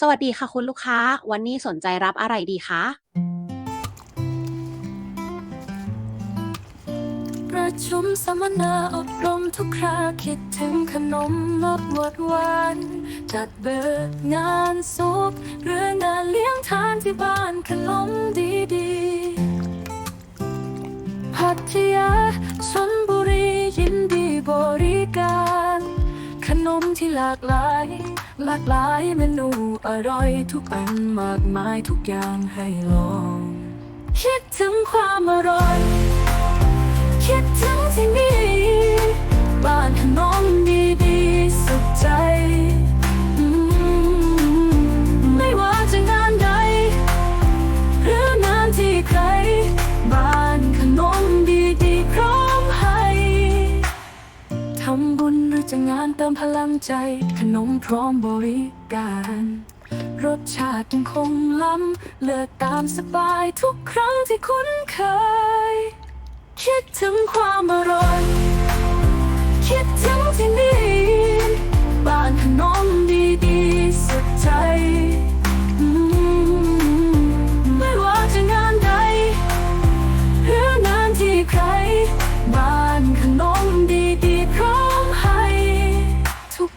สวัสดีค่ะคุณลูกค้า วันนี้สนใจรับอะไรดีคะประชุมสัมมนาอบรมทุกคราคิดถึงขนมรสหวานหวาน จัดเบิกงานสุขหรืองานเลี้ยงทานที่บ้านขนมดีๆพัทยา ที่หลากหลาย หลากหลายเมนูอร่อยทุกอันมากมายทุกอย่างให้ลอง คิดถึงความอร่อยำบุญหรือจะงานเติมพลังใจ ขนมพร้อมบริการ รสชาติยังคงล้ำ เลือกตามสบายทุกครั้งที่คุ้นเคย คิดถึงความอร่อย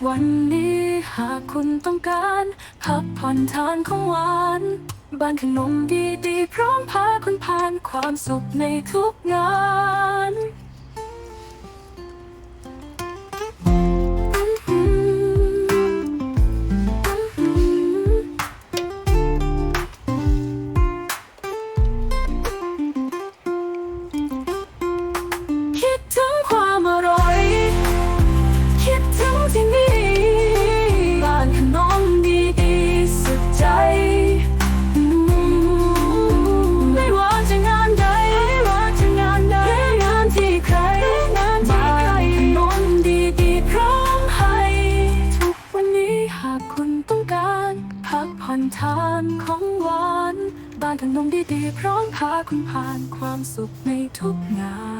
วันนี้หากคุณต้องการพักผ่อนทานของหวาน บ้านขนมดีดีๆพร้อมพาคุณผ่านความสุขในทุกงาน อนทานของหวาน บ้านขนมดีดีๆ พร้อมพาคุณผ่านความสุขในทุกงาน